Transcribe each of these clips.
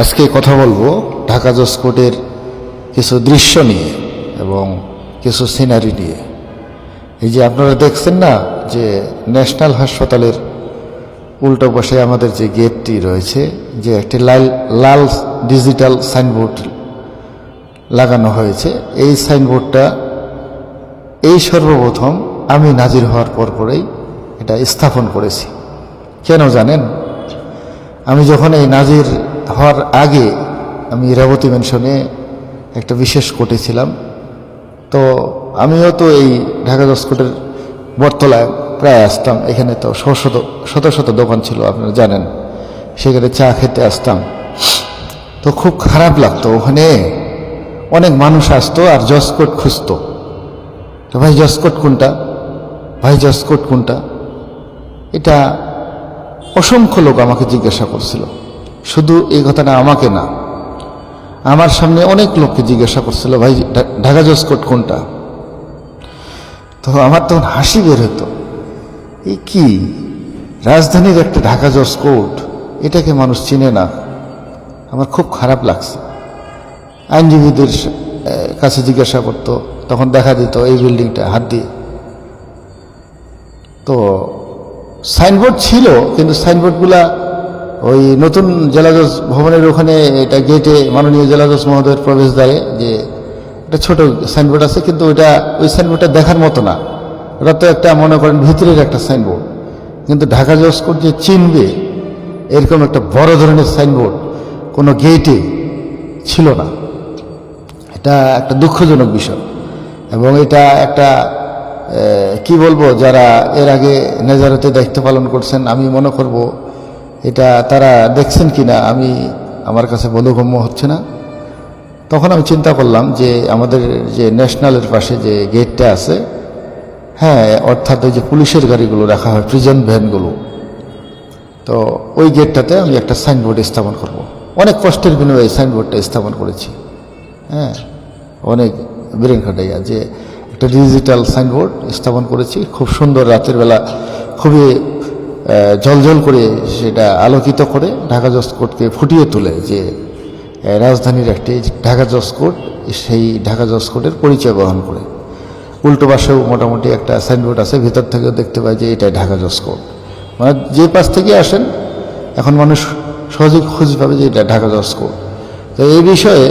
আজকে কথা বলব ঢাকা জসকোটের কিছু দৃশ্য নিয়ে এবং কিছু সিনারি নিয়ে। এই যে আপনারা দেখছেন না যে ন্যাশনাল হাসপাতালের উল্টো পাশে আমাদের যে গেটটি রয়েছে, যে একটি লাল লাল ডিজিটাল সাইনবোর্ড লাগানো হয়েছে, এই সাইনবোর্ডটা এই সর্বপ্রথম আমি নাজির হওয়ার পর পরেই এটা স্থাপন করেছি। কেন জানেন? আমি যখন এই নাজির হওয়ার আগে আমি ইরাবতী মেনশনে একটা বিশেষ কোর্টে ছিলাম। তো আমিও তো এই ঢাকা দশ কোর্টের বটতলায় প্রায় আসতাম। এখানে তো শত শত শত দোকান ছিল, আপনারা জানেন। সেখানে চা খেতে আসতাম। তো খুব খারাপ লাগতো। ওখানে অনেক মানুষ আসতো আর জসকোট খুঁজতো। তো ভাই জসকোট কোনটা? ভাই জসকোট কোনটা? এটা অসংখ্য লোক আমাকে জিজ্ঞাসা করছিল। শুধু এই কথাটা আমাকে না, আমার সামনে অনেক লোককে জিজ্ঞাসা করছিল, ভাই ঢাকা জসকোট কোনটা? তো আমার তখন হাসি বের হতো এই কি? রাজধানীর একটা ঢাকা জসকোট এটাকে মানুষ চিনে না। আমার খুব খারাপ লাগছে। আইনজীবীদের কাছে জিজ্ঞাসা করতো, তখন দেখা দিত এই বিল্ডিংটা হাত দিয়ে। তো সাইনবোর্ড ছিল, কিন্তু সাইনবোর্ডগুলা ওই নতুন জেলাজজ ভবনের ওখানে এটা গেটে মাননীয় জেলাজজ মহোদয়ের প্রবেশদ্বারে যে একটা ছোট সাইনবোর্ড আছে, কিন্তু ওইটা, ওই সাইনবোর্ডটা দেখার মতো না। ওটা তো একটা, মনে করেন, ভিতরের একটা সাইনবোর্ড কিন্তু ঢাকা জসকোট যে চিনবে, এরকম একটা বড় ধরনের সাইনবোর্ড কোনো গেটে ছিল না। এটা একটা দুঃখজনক বিষয়। এবং এটা একটা কি বলব, যারা এর আগে নেজারতে দায়িত্ব পালন করছেন, আমি মনে করব এটা তারা দেখছেন কি না আমি আমার কাছে বোধগম্য হচ্ছে না। তখন আমি চিন্তা করলাম যে আমাদের যে ন্যাশনালের পাশে যে গেটটা আছে হ্যাঁ অর্থাৎ ওই যে পুলিশের গাড়িগুলো রাখা হয় প্রিজন ভ্যানগুলো তো ওই গেটটাতে আমি একটা সাইনবোর্ড স্থাপন করব। অনেক কষ্টের বিনিময়ে সাইনবোর্ডটা স্থাপন করেছি। হ্যাঁ অনেক ব্রেন খাটাইয়া যে একটা ডিজিটাল সাইনবোর্ড স্থাপন করেছি। খুব সুন্দর রাতের বেলা, খুবই ঝলঝল করে সেটা আলোকিত করে ঢাকা জসকোটকে ফুটিয়ে তোলে যে রাজধানীর একটি ঢাকা জসকোট সেই ঢাকা জসকোটের পরিচয় বহন করে। উল্টো পাশেও মোটামুটি একটা সাইনবোর্ড আছে, ভিতর থেকেও দেখতে পাই যে এটাই ঢাকা জসকোট মানে যে পাশ থেকে আসেন, এখন মানুষ সহজে খুঁজে পাবে যে এটা ঢাকা জসকোট তো এই বিষয়ে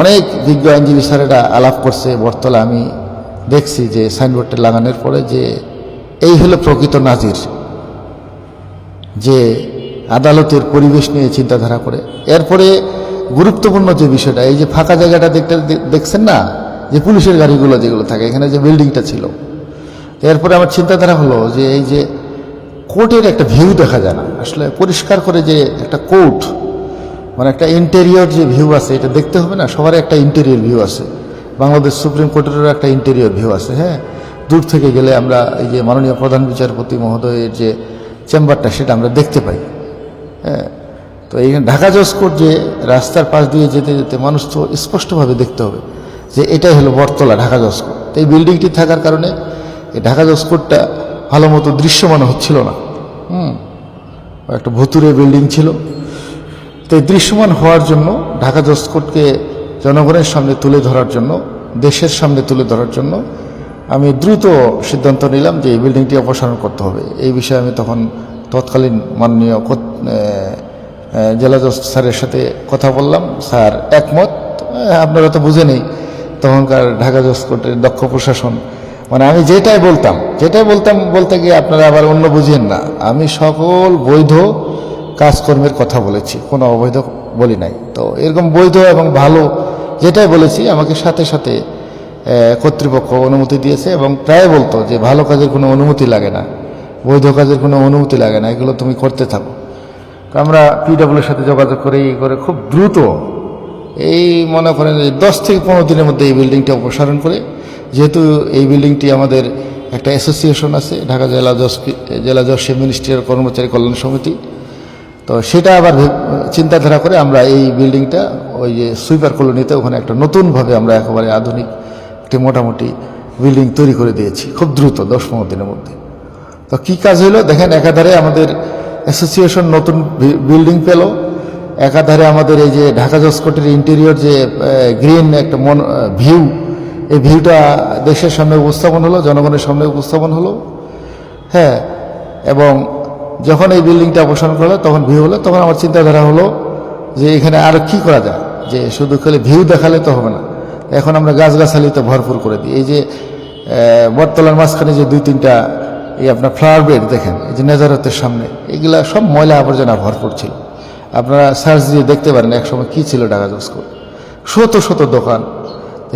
অনেক বিজ্ঞ আইনজীবী স্যারেরা আলাপ করছে বর্তলা আমি দেখছি যে সাইনবোর্ডটা লাগানোর পরে যে, এই হলো প্রকৃত নাজির। যে আদালতের পরিবেশ নিয়ে চিন্তাধারা করে। এরপরে গুরুত্বপূর্ণ যে বিষয়টা, এই যে ফাঁকা জায়গাটা দেখতে দেখছেন না? যে পুলিশের গাড়িগুলো যেগুলো থাকে, এখানে যে বিল্ডিংটা ছিল। এরপরে আমার চিন্তাধারা হলো যে এই যে কোর্টের একটা ভিউ দেখা যায় না। আসলে পরিষ্কার করে যে একটা কোর্ট মানে একটা ইন্টেরিয়র যে ভিউ আছে, এটা দেখতে হবে না সবার একটা ইন্টেরিয়র ভিউ আছে। বাংলাদেশ সুপ্রিম কোর্টেরও একটা ইন্টেরিয়র ভিউ আছে হ্যাঁ? দূর থেকে গেলে আমরা এই যে মাননীয় প্রধান বিচারপতি মহোদয়ের যে চেম্বারটা, সেটা আমরা দেখতে পাই। হ্যাঁ তো এই ঢাকা জসকোট যে রাস্তার পাশ দিয়ে যেতে যেতে মানুষ তো স্পষ্টভাবে দেখতে হবে যে এটাই হলো বটতলা ঢাকা জসকোট এই বিল্ডিংটি থাকার কারণে এই ঢাকা জসকোটটা ভালো মতো দৃশ্যমান হচ্ছিল না। হুম, একটা ভুতুরে বিল্ডিং ছিল। তো এই দৃশ্যমান হওয়ার জন্য ঢাকা জসকোটকে জনগণের সামনে তুলে ধরার জন্য, দেশের সামনে তুলে ধরার জন্য আমি দ্রুত সিদ্ধান্ত নিলাম যে এই বিল্ডিংটি অপসারণ করতে হবে। এই বিষয়ে আমি তখন তৎকালীন মাননীয় জেলা জজ স্যারের সাথে কথা বললাম। স্যার একমত। আপনারা তো বুঝে নেই তখনকার ঢাকা জসকোটের দক্ষ প্রশাসন। মানে আমি যেটাই বলতাম যেটাই বলতাম বলতে গিয়ে আপনারা আবার অন্য বুঝেন না। আমি সকল বৈধ কাজকর্মের কথা বলেছি, কোনো অবৈধ বলি নাই। তো এরকম বৈধ এবং ভালো যেটাই বলেছি, আমাকে সাথে সাথে কর্তৃপক্ষ অনুমতি দিয়েছে এবং প্রায় বলতো যে ভালো কাজের কোনো অনুমতি লাগে না, বৈধ কাজের কোনো অনুমতি লাগে না, এগুলো তুমি করতে থাকো। আমরা পিডব্লিউর সাথে যোগাযোগ করে এই করে খুব দ্রুত এই মনে করেন দশ থেকে পনেরো দিনের মধ্যে এই বিল্ডিংটা অপসারণ করে, যেহেতু এই বিল্ডিংটি আমাদের একটা অ্যাসোসিয়েশন আছে, ঢাকা জেলা জজ জেলা জজ মিনিস্ট্রিয়াল কর্মচারী কল্যাণ সমিতি। তো সেটা আবার চিন্তাধারা করে আমরা এই বিল্ডিংটা ওই যে সুইপার কলোনিতে ওখানে একটা নতুনভাবে আমরা একেবারে আধুনিক একটি মোটামুটি বিল্ডিং তৈরি করে দিয়েছি, খুব দ্রুত, দশ পনেরো দিনের মধ্যে। তো কী কাজ হলো দেখেন, একাধারে আমাদের অ্যাসোসিয়েশন নতুন বিল্ডিং পেল। একাধারে আমাদের এই যে ঢাকা জসকোটের ইন্টেরিয়র যে গ্রিন একটা মন ভিউ এই ভিউটা দেশের সামনে উপস্থাপন হলো, জনগণের সামনে উপস্থাপন হলো। হ্যাঁ এবং যখন এই বিল্ডিংটা অপসারণ করল, তখন ভিউ হলো। তখন আমার চিন্তাধারা হলো যে এখানে আর কি করা যায়? যে শুধু খেলে ভিউ দেখালে তো হবে না। এখন আমরা গাছগাছালিতে ভরপুর করে দিই। এই যে বটতলার মাঝখানে যে দুই তিনটা এই আপনার ফ্লাওয়ার বেড দেখেন, এই যে নেজারতের সামনে, এগুলা সব ময়লা আবর্জনা ভরপুর ছিল। আপনারা সার্চ দিয়ে দেখতে পারেন একসময় কী ছিল ঢাকা জস্কো শত শত দোকান।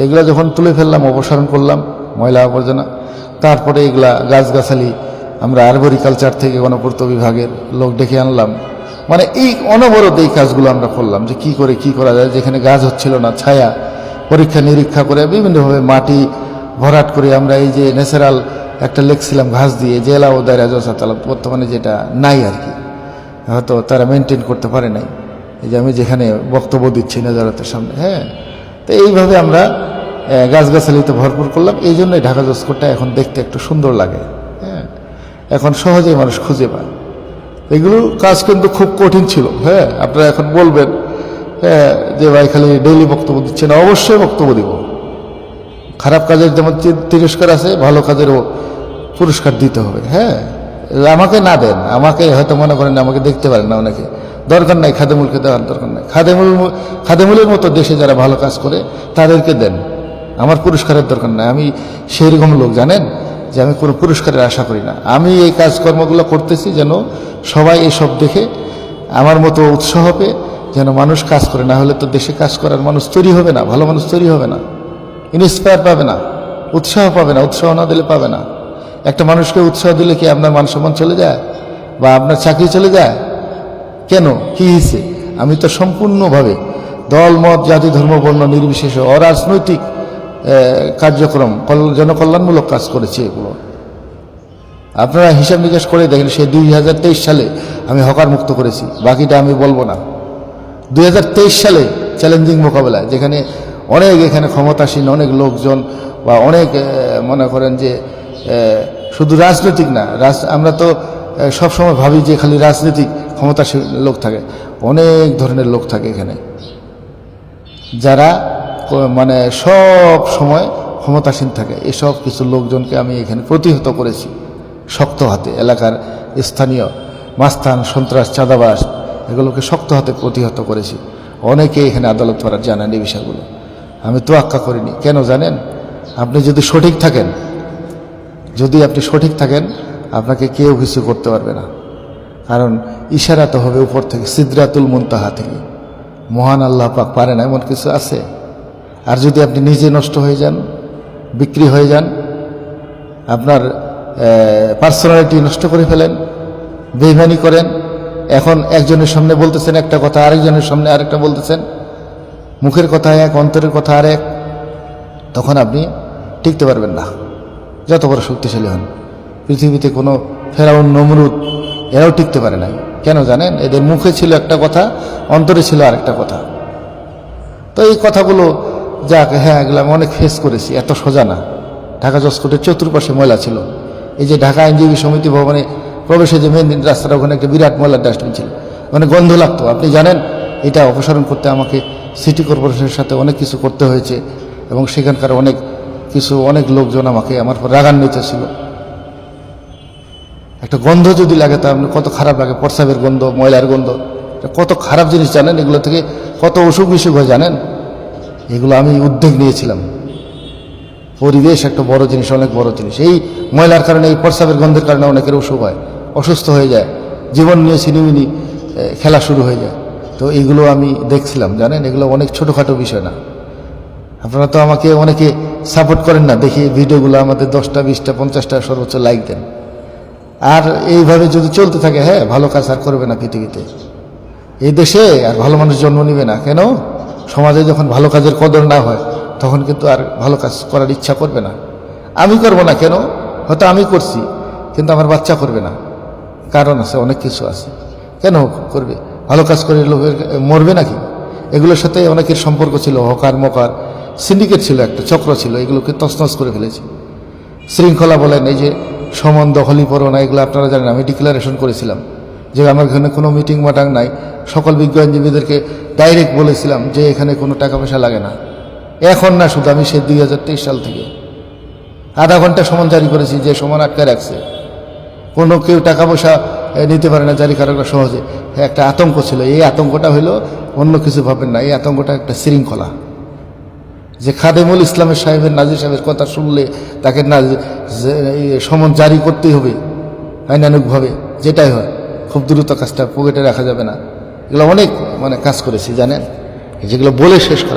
এগুলা যখন তুলে ফেললাম, অপসারণ করলাম, ময়লা আবর্জনা। তারপরে এগুলা গাছগাছালি আমরা আরবরিকালচার থেকে গণপূর্ত বিভাগের লোক ডেকে আনলাম। মানে এই অনবরত এই কাজগুলো আমরা করলাম যে কি করে কি করা যায়, যেখানে গাছ হচ্ছিল না, ছায়া পরীক্ষা নিরীক্ষা করে বিভিন্নভাবে মাটি ভরাট করে আমরা এই যে ন্যাচারাল একটা লেখছিলাম ঘাস দিয়ে, জেলা ও দায়রা জসা চালাম বর্তমানে যেটা নাই আর কি। হয়তো তারা মেনটেন করতে পারে নাই। এই যে আমি যেখানে বক্তব্য দিচ্ছি নেজারতের সামনে হ্যাঁ? তো এইভাবে আমরা গাছগাছালিতে ভরপুর করলাম। এই জন্যই ঢাকা জস্কোরটা এখন দেখতে একটু সুন্দর লাগে হ্যাঁ? এখন সহজেই মানুষ খুঁজে পায়। এগুলো কাজ কিন্তু খুব কঠিন ছিল হ্যাঁ? আপনারা এখন বলবেন যে ভাই খালি ডেইলি বক্তব্য দিচ্ছে না অবশ্যই বক্তব্য দিব। খারাপ কাজের যেমন তিরস্কার আছে, ভালো কাজেরও পুরস্কার দিতে হবে হ্যাঁ? আমাকে না দেন, আমাকে হয়তো মনে করেন আমাকে দেখতে পারেন না অনেকে। দরকার নাই খাদেমুলকে দেওয়ার দরকার নাই। খাদেমুল খাদেমুলের মতো দেশে যারা ভালো কাজ করে, তাদেরকে দেন। আমার পুরস্কারের দরকার নাই। আমি সেই রকম লোক, জানেন? যে আমি কোনো পুরস্কারের আশা করি না। আমি এই কাজকর্মগুলো করতেছি যেন সবাই এসব দেখে আমার মতো উৎসাহ পেয়ে যেন মানুষ কাজ করে, না হলে তো দেশে কাজ করার মানুষ তৈরি হবে না, ভালো মানুষ তৈরি হবে না ইন্সপায়ার পাবে না, উৎসাহ পাবে না, উৎসাহ না দিলে পাবে না। একটা মানুষকে উৎসাহ দিলে কি আপনার মান সম্মান চলে যায়? বা আপনার চাকরি চলে যায়? কেন? কি হয়েছে? আমি তো সম্পূর্ণভাবে দল, মত, জাতি, ধর্ম, বর্ণ, নির্বিশেষে, অরাজনৈতিক কার্যক্রম কল- জনকল্যাণমূলক কাজ করেছি এগুলো। আপনারা হিসাব নিকাশ করে দেখেন, সে দুই হাজার তেইশ সালে আমি হকার মুক্ত করেছি, বাকিটা আমি বলব না। দুই হাজার তেইশ সালে চ্যালেঞ্জিং মোকাবেলায়, যেখানে অনেক এখানে ক্ষমতাসীন, অনেক লোকজন বা অনেক মনে করেন যে শুধু রাজনৈতিক না আমরা তো সবসময় ভাবি যে খালি রাজনৈতিক ক্ষমতাসীন লোক থাকে, অনেক ধরনের লোক থাকে এখানে, যারা মানে সব সময় ক্ষমতাসীন থাকে, এসব কিছু লোকজনকে আমি এখানে প্রতিহত করেছি, শক্ত হাতে, এলাকার স্থানীয় মাস্তান, সন্ত্রাস, চাঁদাবাস এগুলোকে শক্ত হাতে প্রতিহত করেছি। অনেকে এখানে আদালত করার জানেন এই বিষয়গুলো। আমি তো তোয়াক্কা করিনি। কেন জানেন? আপনি যদি সঠিক থাকেন, যদি আপনি সঠিক থাকেন, আপনাকে কেউ কিছু করতে পারবে না। কারণ ইশারা তো হবে উপর থেকে, সিদ্রাতুল মুনতাহা থেকে। মহান আল্লাহ পাক পারে না, এমন কিছু আছে? আর যদি আপনি নিজে নষ্ট হয়ে যান, বিক্রি হয়ে যান, আপনার পার্সোনালিটি নষ্ট করে ফেলেন, বেইমানি করেন এখন একজনের সামনে বলতেছেন একটা কথা, আরেকজনের সামনে আরেকটা বলতেছেন। মুখের কথা এক, অন্তরের কথা আর এক তখন আপনি টিকতে পারবেন না। যত বড় শক্তিশালী হন। পৃথিবীতে কোনো ফেরাউন, নমরুদ, এরাও টিকতে পারে নাই। কেন জানেন? এদের মুখে ছিল একটা কথা, অন্তরে ছিল আরেকটা কথা। তো এই কথাগুলো যাক হ্যাঁ এগুলো আমি অনেক ফেস করেছি, এত সোজা না। ঢাকা জসকোটের চতুর্পাশে ময়লা ছিল। এই যে ঢাকা আইনজীবী সমিতি ভবনে প্রবেশে যে মেন রাস্তাটা, ওখানে একটা বিরাট ময়লার ডাস্টবিন ছিল। মানে গন্ধ লাগতো। আপনি জানেন, এটা অপসারণ করতে আমাকে সিটি কর্পোরেশনের সাথে অনেক কিছু করতে হয়েছে এবং সেখানকার অনেক কিছু, অনেক লোকজন আমাকে, আমার রাগান্বিত ছিল। একটা গন্ধ যদি লাগে তা আপনার কত খারাপ লাগে। প্রস্রাবের গন্ধ, ময়লার গন্ধ কত খারাপ জিনিস জানেন? এগুলো থেকে কত অসুখ বিসুখ হয় জানেন? এগুলো আমি উদ্যোগ নিয়েছিলাম। পরিবেশ একটা বড় জিনিস, অনেক বড় জিনিস। এই ময়লার কারণে, এই প্রস্রাবের গন্ধের কারণে অনেকের অসুখ হয়। অসুস্থ হয়ে যায়। জীবন নিয়ে ছিনিমিনি খেলা শুরু হয়ে যায়। তো এগুলো আমি দেখছিলাম, জানেন? এগুলো অনেক ছোটোখাটো বিষয় না। আপনারা তো আমাকে অনেকে সাপোর্ট করেন না। দেখি ভিডিওগুলো আমাদের দশটা, বিশটা, পঞ্চাশটা সর্বোচ্চ লাইক দেন। আর এইভাবে যদি চলতে থাকে হ্যাঁ ভালো কাজ আর করবে না পৃথিবীতে। এই দেশে আর ভালো মানুষ জন্ম নিবে না। কেন? সমাজে যখন ভালো কাজের কদর না হয়, তখন কিন্তু আর ভালো কাজ করার ইচ্ছা করবে না। আমি করব না কেন? হয়তো আমি করছি, কিন্তু আমার বাচ্চা করবে না। কারণ আছে, অনেক কিছু আছে। কেন করবে? ভালো কাজ করে লোকের মরবে নাকি? এগুলোর সাথে অনেকের সম্পর্ক ছিল, হকার, মকার সিন্ডিকেট ছিল একটা, চক্র ছিল, এগুলোকে তছনছ করে ফেলেছে। শৃঙ্খলা বলেন, এই যে সমান সম্বন্ধ হলিপরণা এগুলো আপনারা জানেন, আমি ডিক্লারেশন করেছিলাম যে আমার এখানে কোনো মিটিং মাটাং নাই। সকল বিজ্ঞানজীবীদেরকে ডাইরেক্ট বলেছিলাম যে এখানে কোনো টাকা পয়সা লাগে না। এখন না, শুধু আমি সে দুই হাজার তেইশ সাল থেকে আধা ঘণ্টা সমান জারি করেছি, যে সমান আটকে রাখছে। কোনো কেউ টাকা পয়সা নিতে পারে না জারি জারিকারকরা সহজে। একটা আতঙ্ক ছিল, এই আতঙ্কটা হলো অন্য কিছু ভাবেন না, এই আতঙ্কটা একটা শৃঙ্খলা। যে খাদেমুল ইসলামের সাহেবের, নাজির সাহেবের কথা শুনলে তাকে না সমন জারি করতেই হবে আইনানুকভাবে যেটাই হয়। খুব দ্রুত কাজটা পকেটে রাখা যাবে না। এগুলো অনেক মানে কাজ করেছি, জানেন? যেগুলো বলে শেষ করা